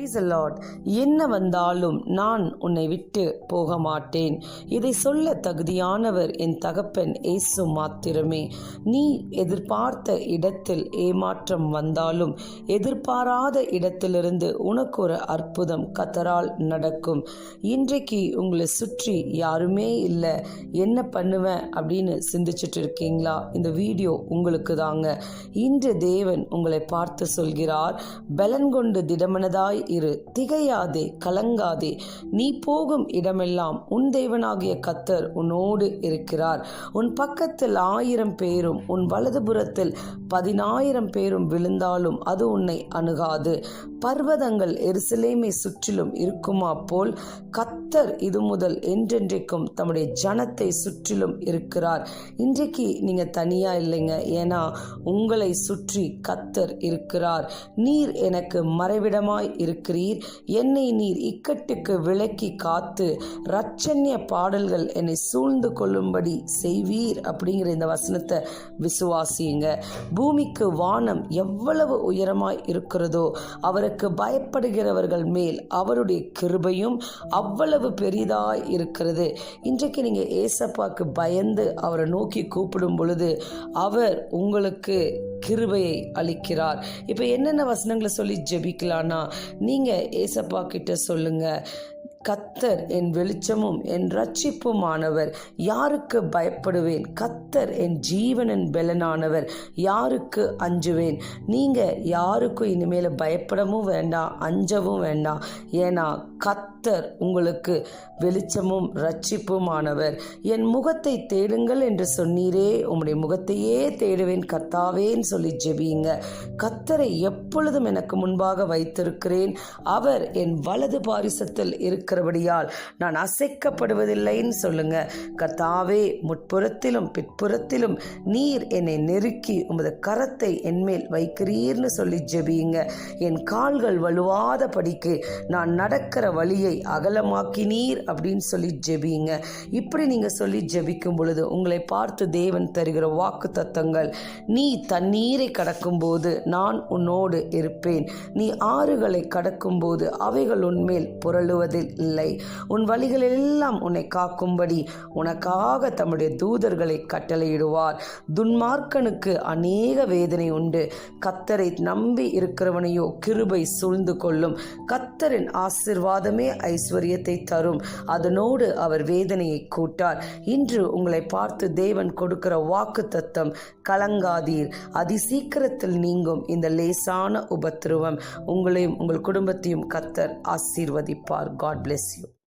Praise allot என்ன வந்தாலும் நான் உன்னை விட்டு போக மாட்டேன். இதை சொல்ல தகுதியானவர் என் தகப்பன் ஏசு மாத்திரமே. நீ எதிர்பார்த்த இடத்தில் ஏமாற்றம் வந்தாலும் எதிர்பாராத இடத்திலிருந்து உனக்கு ஒரு அற்புதம் கத்தரால் நடக்கும். இன்றைக்கு உங்களை சுற்றி யாருமே இல்லை. என்ன பண்ணுவேன் அப்படின்னு சிந்திச்சுட்டு இருக்கீங்களா? இந்த வீடியோ உங்களுக்கு தாங்க. இன்று தேவன் உங்களை பார்த்து சொல்கிறார். பலன் கொண்டு திடமனதாய் இரு. திகையாதே கலங்காதே நீ போகும் இடமெல்லாம் உன் தேவனாகிய கத்தர் உன்னோடு இருக்கிறார். உன் பக்கத்தில் ஆயிரம் பேரும் உன் வலதுபுறத்தில் பதினாயிரம் பேரும் விழுந்தாலும் அது உன்னை அணுகாது. பர்வதங்கள் எருசலேமை சுற்றிலும் இருக்குமா போல் கத்தர் இது முதல் என்றென்றைக்கும் தம்முடைய ஜனத்தை சுற்றிலும் இருக்கிறார். இன்றைக்கு நீங்க தனியா இல்லைங்க ஏன்னா உங்களை சுற்றி கத்தர் இருக்கிறார். நீர் எனக்கு மறைவிடமாய் இருக்கிறீர் என்னை நீர் இக்கட்டுக்கு விலக்கி காத்து ரச்சன்ய பாடல்கள் என்னை சூழ்ந்து கொள்ளும்படி செய்வீர் அப்படிங்கிற இந்த வசனத்தை விசுவாசியுங்க. பூமிக்கு வானம் எவ்வளவு உயரமாய் இருக்கிறதோ அவருக்கு பயப்படுகிறவர்கள் மேல் அவருடைய கிருபையும் அவ்வளவு பெரிதாய் இருக்கிறது. இன்றைக்கு நீங்க ஏசப்பாக்கு பயந்து அவரை நோக்கி கூப்பிடும் பொழுது அவர் உங்களுக்கு கிருபையை அளிக்கிறார். இப்போ என்னென்ன வசனங்களை சொல்லி ஜெபிக்கலான்னா நீங்கள் ஏசப்பா கிட்ட சொல்லுங்கள் கத்தர் என் வெளிச்சமும் என் ரட்சிப்புமானவர் யாருக்கு பயப்படுவேன்? கத்தர் என் ஜீவனின் பெலனானவர். யாருக்கு அஞ்சுவேன்? நீங்கள் யாருக்கும் இனிமேல் பயப்படவும் வேண்டாம் அஞ்சவும் வேண்டாம் ஏன்னா கத்தர் உங்களுக்கு வெளிச்சமும் ரட்சிப்புமானவர் என் முகத்தை தேடுங்கள் என்று சொன்னீரே உம்முடைய முகத்தையே தேடுவேன் கத்தாவேன்னு சொல்லி ஜெபியுங்க கத்தரை எப்பொழுதும் எனக்கு முன்பாக வைத்திருக்கிறேன். அவர் என் வலது பாரிசத்தில் இருக்கிற இருக்கிறபடியால் நான் அசைக்கப்படுவதில்லைன்னு சொல்லுங்க. கத்தாவே முட்புறத்திலும் பிற்புறத்திலும் நீர் என்னை நெருக்கி உமது கரத்தை என்மேல் வைக்கிறீர்னு சொல்லி ஜெபியுங்க. என் கால்கள் வலுவாத படிக்கு நான் நடக்கிற வழியை அகலமாக்கினீர் அப்படின்னு சொல்லி ஜெபியுங்க. இப்படி நீங்க சொல்லி ஜெபிக்கும் பொழுது உங்களை பார்த்து தேவன் தருகிற வாக்கு தத்தங்கள் நீ தண்ணீரை கடக்கும்போது நான் உன்னோடு இருப்பேன். நீ ஆறுகளை கடக்கும்போது அவைகள் உன்மேல் புரளுவதில் இல்லை. உன் வழிகளெல்லாம் உன்னை காக்கும்படி உனக்காக தம்முடைய தூதர்களை கட்டளையிடுவார். துன்மார்க்கனுக்கு அநேக வேதனை உண்டு. கத்தரை நம்பி இருக்கிறவனையோ கிருபை சூழ்ந்து கொள்ளும். கத்தரின் ஆசிர்வாதமே ஐஸ்வர்யத்தை தரும். அதனோடு அவர் வேதனையை கூட்டார். இன்று உங்களை பார்த்து தேவன் கொடுக்கிற வாக்கு தத்தம் கலங்காதீர். அதிசீக்கிரத்தில் நீங்கும் இந்த லேசான உபத்திருவம். உங்களையும் உங்கள் குடும்பத்தையும் கத்தர் ஆசீர்வதிப்பார். God bless you.